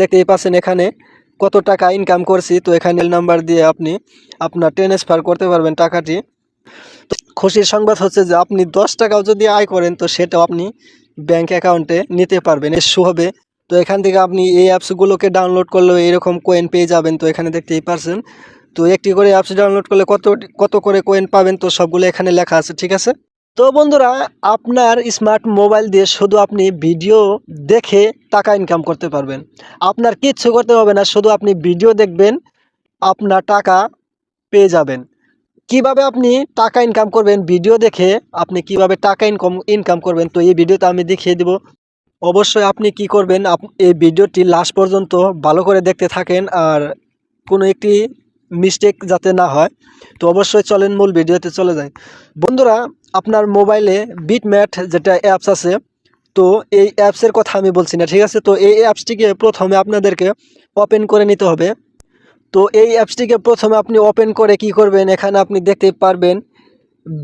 দেখতেই পাচ্ছেন এখানে কত টাকা ইনকাম করছি। তো এখানে নাম্বার দিয়ে আপনি আপনার ট্রান্সফার করতে পারবেন টাকাটি। খুশির সংবাদ হচ্ছে যে, আপনি দশ টাকাও যদি আয় করেন, তো সেটাও আপনি ব্যাংক অ্যাকাউন্টে নিতে পারবেন। এর হবে তো এখান থেকে আপনি এই অ্যাপসগুলোকে ডাউনলোড করলেও এরকম কোয়েন পেয়ে যাবেন। তো এখানে দেখতেই পারছেন তো একটি করে অ্যাপস ডাউনলোড করলে কত কত করে কোয়েন পাবেন, তো সবগুলো এখানে লেখা আছে, ঠিক আছে? তো বন্ধুরা, আপনার স্মার্ট মোবাইল দিয়ে শুধু আপনি ভিডিও দেখে টাকা ইনকাম করতে পারবেন। আপনার কিচ্ছু করতে হবে না, শুধু আপনি ভিডিও দেখবেন, আপনার টাকা পেয়ে যাবেন। কীভাবে আপনি টাকা ইনকাম করবেন ভিডিও দেখে আপনি কীভাবে টাকা ইনকাম ইনকাম করবেন, তো এই ভিডিওতে আমি দেখিয়ে দিব। অবশ্যই আপনি কি করবেন এই ভিডিওটি লাস্ট পর্যন্ত ভালো করে দেখতে থাকেন, আর কোনো একটি মিস্টেক যাতে না হয়, তো অবশ্যই চলেন মূল ভিডিওতে চলে যায় বন্ধুরা আপনার মোবাইলে বিটম্যাট যেটা অ্যাপস আছে, তো এই অ্যাপসের কথা আমি বলছি না, ঠিক আছে? তো এই অ্যাপসটিকে প্রথমে আপনাদেরকে ওপেন করে নিতে হবে। তো এই অ্যাপসটিকে প্রথমে আপনি ওপেন করে কি করবেন? এখানে আপনি দেখতে পারবেন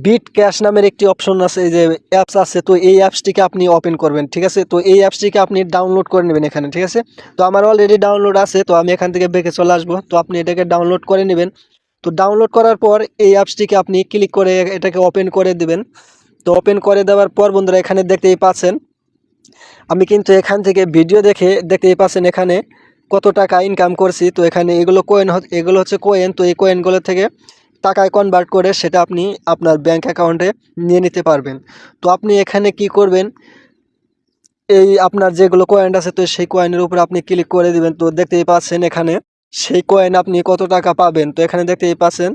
বিট ক্যাশ নামের একটি অপশন আছে যে অ্যাপস আছে, তো এই অ্যাপসটিকে আপনি ওপেন করবেন, ঠিক আছে? তো এই অ্যাপসটিকে আপনি ডাউনলোড করে নেবেন এখানে, ঠিক আছে? তো আমার অলরেডি ডাউনলোড আছে, তো আমি এখান থেকে বেঁকে চলে আসব। তো আপনি এটাকে ডাউনলোড করে নেবেন। তো ডাউনলোড করার পর এই অ্যাপসটিকে আপনি ক্লিক করে এটাকে ওপেন করে দিবেন। তো ওপেন করে দেওয়ার পর বন্ধুরা এখানে দেখতেই পাচ্ছেন, আমি কিন্তু এখান থেকে ভিডিও দেখে দেখতেই পাচ্ছেন এখানে কত টাকা ইনকাম করছি। তো এখানে এগুলো কোয়েন এগুলো হচ্ছে কোয়েন তো এই কোয়েনগুলো থেকে টাকায় কনভার্ট করে সেটা আপনি আপনার ব্যাংক অ্যাকাউন্টে নিয়ে নিতে পারবেন। তো আপনি এখানে কি করবেন, এই আপনার যেগুলো কয়েন আছে, তো সেই কয়েনের উপর আপনি ক্লিক করে দিবেন। তো দেখতেই পাচ্ছেন এখানে সেই কয়েন আপনি কত টাকা পাবেন? তো এখানে দেখতেই পাচ্ছেন,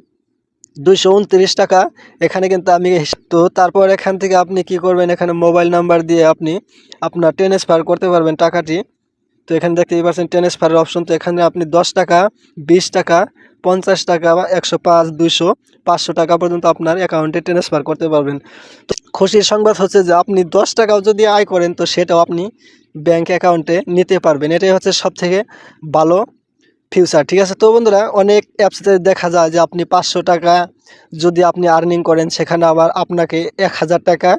দুইশো উনত্রিশ টাকা। এখানে কিন্তু আমি তো তারপর এখান থেকে আপনি কি করবেন? এখানে মোবাইল নাম্বার দিয়ে আপনি আপনার ট্রান্সফার করতে পারবেন টাকাটি। তো এখানে দেখতেই পাচ্ছেন ট্রান্সফারের অপশন তো এখানে আপনি দশ টাকা, বিশ টাকা, পঞ্চাশ টাকা বা একশো পাঁচ, দুইশো, পাঁচশো টাকা পর্যন্ত আপনার অ্যাকাউন্টে ট্রান্সফার করতে পারবেন। তো খুশির সংবাদ হচ্ছে যে আপনি দশ টাকাও যদি আয় করেন, তো সেটাও আপনি ব্যাংক অ্যাকাউন্টে নিতে পারবেন। এটাই হচ্ছে সব থেকে ভালো ফিউচার ঠিক আছে? তো বন্ধুরা, অনেক অ্যাপসে দেখা যায় যে আপনি পাঁচশো টাকা যদি আপনি আর্নিং করেন, সেখানে আবার আপনাকে এক হাজার টাকা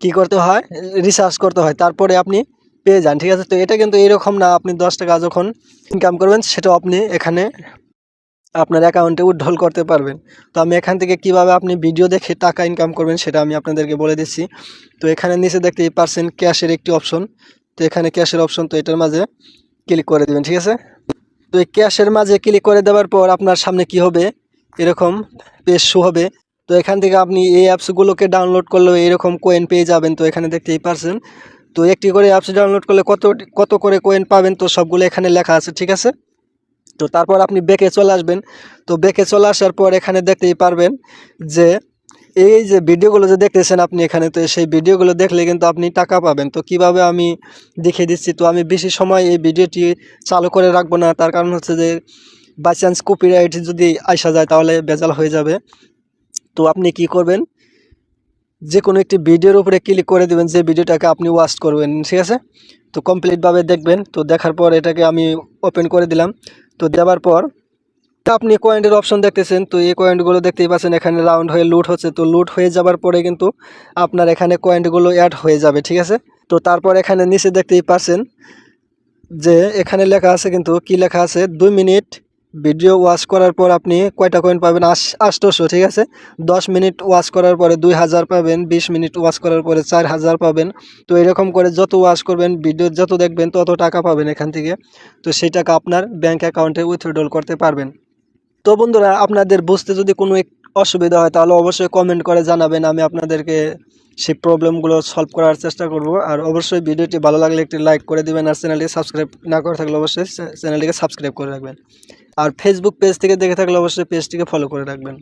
কি করতে হয়? রিচার্জ করতে হয়। তারপরে আপনি পেয়ে যান, ঠিক আছে? তো এটা কিন্তু এরকম না, আপনি দশ টাকা যখন ইনকাম করবেন সেটা আপনি এখানে আপনার অ্যাকাউন্টে উজ্জ্বল করতে পারবেন। তো আমি এখান থেকে কীভাবে আপনি ভিডিও দেখে টাকা ইনকাম করবেন, সেটা আমি আপনাদেরকে বলে দিচ্ছি। তো এখানে নিচে দেখতেই পারছেন ক্যাশের একটি অপশন তো এখানে ক্যাশের অপশন তো এটার মাঝে ক্লিক করে দেবেন, ঠিক আছে? তো এই ক্যাশের মাঝে ক্লিক করে দেওয়ার পর আপনার সামনে কি হবে? এরকম পেজ শু হবে। তো এখান থেকে আপনি এই অ্যাপসগুলোকে ডাউনলোড করলেও এরকম কোয়েন পেয়ে যাবেন, তো এখানে দেখতেই পারছেন। তো একটি করে অ্যাপস ডাউনলোড করলে কত কত করে কোয়েন পাবেন, তো সবগুলো এখানে লেখা আছে, ঠিক আছে? তো তারপর আপনি বেঁকে চলে আসবেন। তো বেঁকে চলে আসার পর এখানে দেখতেই পারবেন যে এই যে ভিডিওগুলো যে দেখতেছেন আপনি এখানে, তো সেই ভিডিওগুলো দেখলে কিন্তু আপনি টাকা পাবেন। তো কীভাবে আমি দেখিয়ে দিচ্ছি? তো আমি বেশি সময় এই ভিডিওটি চালু করে রাখব না। তার কারণ হচ্ছে যে বাই চান্স কপিরাইট যদি আসা যায়, তাহলে বেজাল হয়ে যাবে। তো আপনি কি করবেন? যে কোনো একটি ভিডিওর উপরে ক্লিক করে দেবেন, যে ভিডিওটাকে আপনি ওয়াচ করবেন, ঠিক আছে? তো কমপ্লিটভাবে দেখবেন। তো দেখার পর এটাকে আমি ওপেন করে দিলাম। তো দেওয়ার পর আপনি কয়েন্টের অপশন দেখতেছেন, তো এই কয়েন্টগুলো দেখতেই পাচ্ছেন এখানে রাউন্ড হয়ে লুট হচ্ছে। তো লুট হয়ে যাবার পরে কিন্তু আপনার এখানে কয়েন্টগুলো অ্যাড হয়ে যাবে, ঠিক আছে? তো তারপর এখানে নিচে দেখতেই পাচ্ছেন যে এখানে লেখা আছে কিন্তু, কি লেখা আছে? দুই মিনিট ভিডিও ওয়াচ করার পর আপনি কয়টা কয়েন পাবেন? আশ, আষ্টশো, ঠিক আছে? দশ মিনিট ওয়াচ করার পরে দুই হাজার পাবেন, বিশ মিনিট ওয়াচ করার পরে চার হাজার পাবেন। তো এরকম করে যত ওয়াচ করবেন ভিডিও যত দেখবেন, তত টাকা পাবেন এখান থেকে। তো সেই টাকা আপনার ব্যাঙ্ক অ্যাকাউন্টে উইথড্রল করতে পারবেন। তো বন্ধুরা, আপনাদের বুঝতে যদি কোনো অসুবিধা হয়, তাহলে অবশ্যই কমেন্ট করে জানাবেন। আমি আপনাদেরকে সেই প্রবলেমগুলো সলভ করার চেষ্টা করব। আর অবশ্যই ভিডিওটি ভালো লাগলে একটি লাইক করে দেবেন আর চ্যানেলটি সাবস্ক্রাইব না করে থাকলে অবশ্যই চ্যানেলটিকে সাবস্ক্রাইব করে রাখবেন। আর ফেসবুক পেজ থেকে দেখে থাকলে অবশ্যই পেজটিকে ফলো করে রাখবেন।